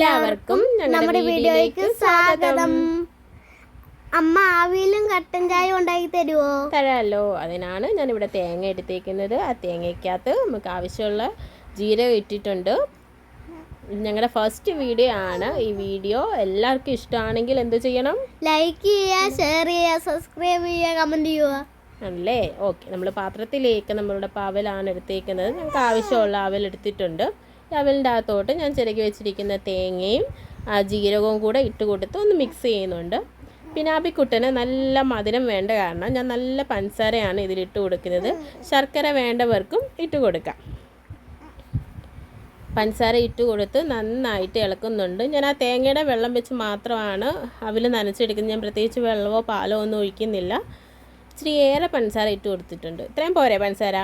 എല്ലാവർക്കും നമ്മുടെ വീഡിയോയ്ക്ക് സ്വാഗതം. അമ്മ ആവിയിലും കട്ടൻ ചായ ഉണ്ടാക്കി തരുമോ തരാമല്ലോ അതിനാണ് ഞാൻ ഇവിടെ തേങ്ങ എടുത്തേക്കുന്നത്. ആ തേങ്ങയ്ക്കകത്ത് നമുക്ക് ആവശ്യമുള്ള ജീരകം ഇട്ടിട്ടുണ്ട്. ഞങ്ങളുടെ ഫസ്റ്റ് വീഡിയോ ആണ്. ഈ വീഡിയോ എല്ലാവർക്കും ഇഷ്ടമാണെങ്കിൽ എന്ത് ചെയ്യണം? ലൈക്ക് ചെയ്യുക ഷെയർ ചെയ്യുക സബ്സ്ക്രൈബ് ചെയ്യുക കമന്റ് ചെയ്യുക. അല്ലേ ഓക്കെ നമ്മൾ പാത്രത്തിലേക്ക് നമ്മളുടെ പാവലാണ് എടുത്തേക്കുന്നത്. ഞങ്ങൾക്ക് ആവശ്യമുള്ള അവൽ എടുത്തിട്ടുണ്ട്. ഈ അവലിന്റെ അകത്തോട്ട് ഞാൻ ചിരകി വെച്ചിരിക്കുന്ന തേങ്ങയും ആ ജീരകവും കൂടെ ഇട്ട് കൊടുത്ത് ഒന്ന് മിക്സ് ചെയ്യുന്നുണ്ട്. പിന്നെ അബിക്കുട്ടന് നല്ല മധുരം വേണ്ട കാരണം ഞാൻ നല്ല പഞ്ചസാരയാണ് ഇതിലിട്ട് കൊടുക്കുന്നത്. ശർക്കര വേണ്ടവർക്കും ഇട്ട് കൊടുക്കാം. പഞ്ചസാര ഇട്ട് കൊടുത്ത് നന്നായിട്ട് ഇളക്കുന്നുണ്ട്. ഞാൻ ആ തേങ്ങയുടെ വെള്ളം വെച്ച് മാത്രമാണ് അവൽ നനച്ചെടുക്കുന്നത്. ഞാൻ പ്രത്യേകിച്ച് വെള്ളമോ പാലോ ഒന്നും ഒഴിക്കുന്നില്ല. ഇച്ചിരി ഏറെ പഞ്ചസാര ഇട്ട് കൊടുത്തിട്ടുണ്ട്. ഇത്രയും പോരെ പഞ്ചസാര?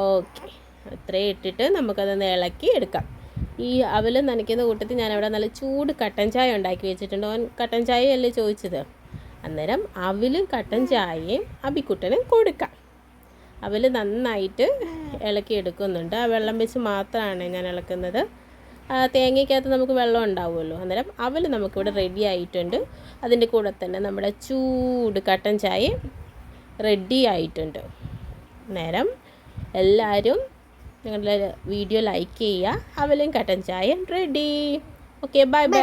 ഓക്കെ. അത്രയും ഇട്ടിട്ട് നമുക്കതൊന്ന് ഇളക്കി എടുക്കാം. ഈ അവൽ നനയ്ക്കുന്ന കൂട്ടത്തിൽ ഞാനവിടെ നല്ല ചൂട് കട്ടൻ ചായ ഉണ്ടാക്കി വെച്ചിട്ടുണ്ട്. ഓൻ കട്ടൻ ചായ അല്ലേ ചോദിച്ചത്? അന്നേരം അവലും കട്ടൻ ചായയും അബിക്കുട്ടനും കൊടുക്കാം. അവൽ നന്നായിട്ട് ഇളക്കി എടുക്കുന്നുണ്ട്. ആ വെള്ളം വെച്ച് മാത്രമാണ് ഞാൻ ഇളക്കുന്നത്. തേങ്ങയ്ക്കകത്ത് നമുക്ക് വെള്ളം ഉണ്ടാവുമല്ലോ. അന്നേരം അവൽ നമുക്കിവിടെ റെഡി ആയിട്ടുണ്ട്. അതിന്റെ കൂടെ തന്നെ നമ്മുടെ ചൂട് കട്ടൻ ചായ റെഡി ആയിട്ടുണ്ട്. നേരം എല്ലാവരും ഞങ്ങളുടെ വീഡിയോ ലൈക്ക് ചെയ്യുക. അവലും കട്ടൻ ചായ റെഡി ഓക്കെ ബൈ ബൈ